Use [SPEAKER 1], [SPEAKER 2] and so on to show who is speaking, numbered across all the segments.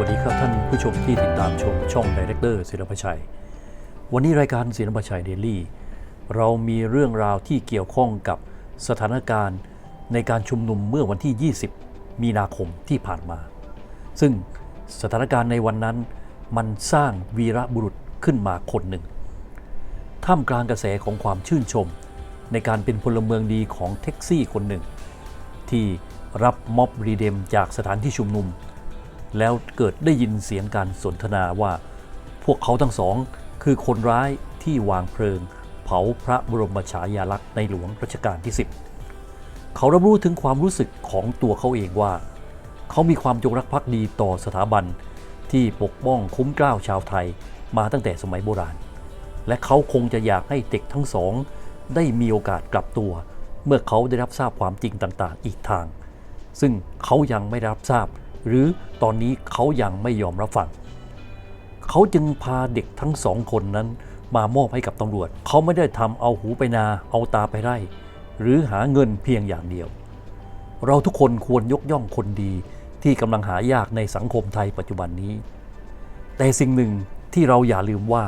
[SPEAKER 1] วัสดีครับท่านผู้ชมที่ติดตามชมช่องดีเรคเตอร์ศิลปชัย วันนี้รายการศิลปชัยเดลี่ เรามีเรื่องราวที่เกี่ยวข้องกับสถานการณ์ในการชุมนุมเมื่อวันที่ 20 มีนาคมที่ผ่านมา ซึ่งสถานการณ์ในวันนั้นมันสร้างวีระบุรุษขึ้นมาคนหนึ่ง ท่ามกลางกระแสของความชื่นชม ในการเป็นพลเมืองดีของแท็กซี่คนหนึ่ง ที่รับม็อบรีเดมจากสถานที่ชุมนุม แล้วเกิดได้ยินเสียงการสนทนาว่า พวกเขาทั้งสอง คือคนร้ายที่วางเพลิง เผาพระบรมฉายาลักษณ์ในหลวงรัชกาลที่ 10 เขารับรู้ถึงความรู้สึกของตัวเขาเองว่า เขามีความจงรักภักดีต่อสถาบันที่ปกป้องคุ้มกล้าวชาวไทยมาตั้งแต่สมัยโบราณ และเขาคงจะอยากให้เด็กทั้งสอง ได้มีโอกาสกลับตัว เมื่อเขาได้รับทราบความจริงต่างๆ อีกทาง ซึ่งเขายังไม่ได้รับทราบ หรือตอนนี้เขายังไม่ยอมรับฟัง เขาจึงพาเด็กทั้งสองคนนั้นมามอบให้กับตำรวจ เขาไม่ได้ทำเอาหูไปนาเอาตาไปไร่ หรือหาเงินเพียงอย่างเดียว เราทุกคนควรยกย่องคนดีที่กำลังหายากในสังคมไทยปัจจุบันนี้ แต่สิ่งหนึ่งที่เราอย่าลืมว่า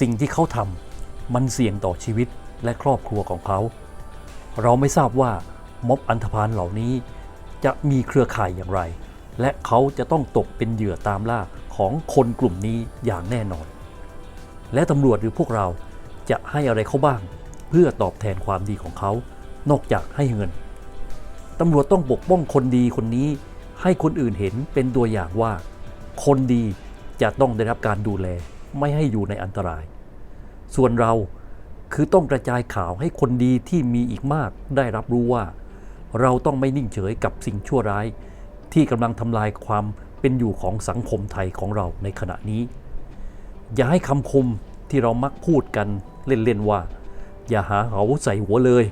[SPEAKER 1] สิ่งที่เขาทำมันเสี่ยงต่อชีวิตและครอบครัวของเขา เราไม่ทราบว่าม็อบอันธพาลเหล่านี้จะมีเครือข่ายอย่างไร และเขาจะต้องตกเป็นเหยื่อตามล่าของคนกลุ่มนี้อย่างแน่นอน และตำรวจหรือพวกเราจะให้อะไรเขาบ้าง เพื่อตอบแทนความดีของเขา นอกจากให้เงินตำรวจต้องปกป้องคนดีคนนี้ ให้คนอื่นเห็นเป็นตัวอย่างว่า คนดีจะต้องได้รับการดูแลไม่ให้อยู่ในอันตราย ส่วนเราคือต้องกระจายข่าวให้คนดีที่มีอีกมากได้รับรู้ว่า เราต้องไม่นิ่งเฉยกับสิ่งชั่วร้าย ที่กำลังทำลายความเป็นอยู่ของสังคมไทยของเราในขณะนี้ อย่าให้คำคมที่เรามักพูดกันเล่นๆว่า อย่าหาเหาใส่หัวเลย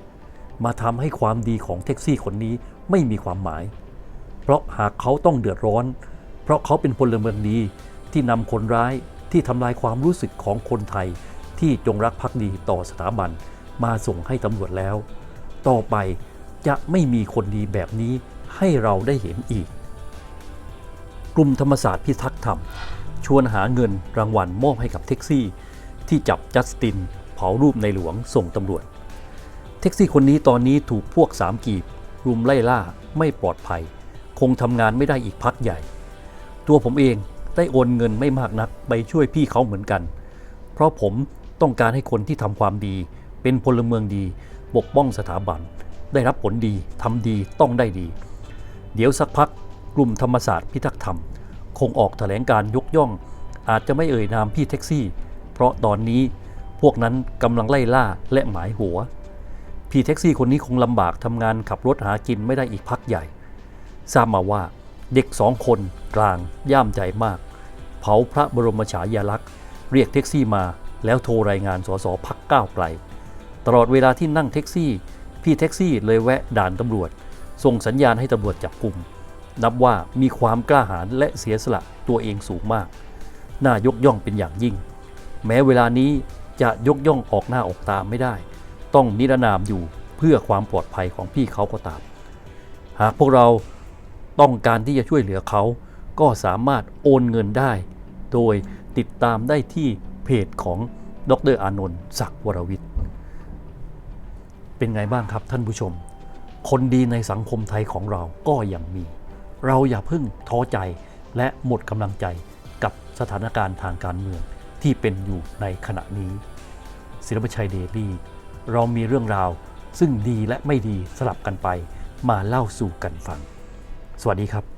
[SPEAKER 1] มาทำให้ความดีของแท็กซี่คนนี้ไม่มีความหมาย เพราะหากเขาต้องเดือดร้อน เพราะเขาเป็นพลเมืองดีที่นำคนร้ายที่ทำลายความรู้สึกของคนไทย ที่จงรักภักดีต่อสถาบันมาส่งให้ตำรวจแล้ว ต่อไปจะไม่มีคนดีแบบนี้ ให้เราได้เห็นอีก กลุ่มธรรมศาสตร์พิทักษ์ธรรม ชวนหาเงินรางวัลมอบให้กับแท็กซี่ ที่จับจัสติน เผารูปในหลวงส่งตำรวจ แท็กซี่คนนี้ตอนนี้ถูกพวกสามกีบ รุมไล่ล่าไม่ปลอดภัย คงทำงานไม่ได้อีกพักใหญ่ ตัวผมเองได้โอนเงินไม่มากนักไปช่วยพี่เขาเหมือนกัน เพราะผมต้องการให้คนที่ทำความดี เป็นพลเมืองดี ปกป้องสถาบัน ได้รับผลดีทำดีต้องได้ดี เดี๋ยวสักพักกลุ่มธรรมศาสตร์พิทักษ์ธรรม คงออกแถลงการยกย่อง อาจจะไม่เอ่ยนามพี่แท็กซี่ เพราะตอนนี้พวกนั้นกำลังไล่ล่าและหมายหัว พี่แท็กซี่คนนี้คงลำบากทำงานขับรถหากินไม่ได้อีกพักใหญ่ ทราบมาว่าเด็กสองคนกลางย่ามใจมาก เผาพระบรมฉายาลักษณ์ เรียกแท็กซี่มาแล้วโทรรายงานสสพักก้าวไกล ตลอดเวลาที่นั่งแท็กซี่ พี่แท็กซี่เลยแวะด่านตำรวจ ส่งสัญญาณให้ตำรวจจับกลุ่ม นับว่ามีความกล้าหาญและเสียสละตัวเองสูงมาก น่ายกย่องเป็นอย่างยิ่ง แม้เวลานี้จะยกย่องออกหน้าออกตาไม่ได้ ต้องนิรนามอยู่เพื่อความปลอดภัยของพี่เขาก็ตาม หากพวกเราต้องการที่จะช่วยเหลือเขา ก็สามารถโอนเงินได้ โดยติดตามได้ที่เพจของดรอานนท์ศักดิ์วรวิทย์ เป็นไงบ้างครับท่านผู้ชม คนดีในสังคมไทยของเราก็ยังมี เราอย่าเพิ่งท้อใจและหมดกำลังใจกับสถานการณ์ทางการเมืองที่เป็นอยู่ในขณะนี้ ศิลปชัยเดลี่เรามีเรื่องราวซึ่งดีและไม่ดีสลับกันไปมาเล่าสู่กันฟัง สวัสดีครับ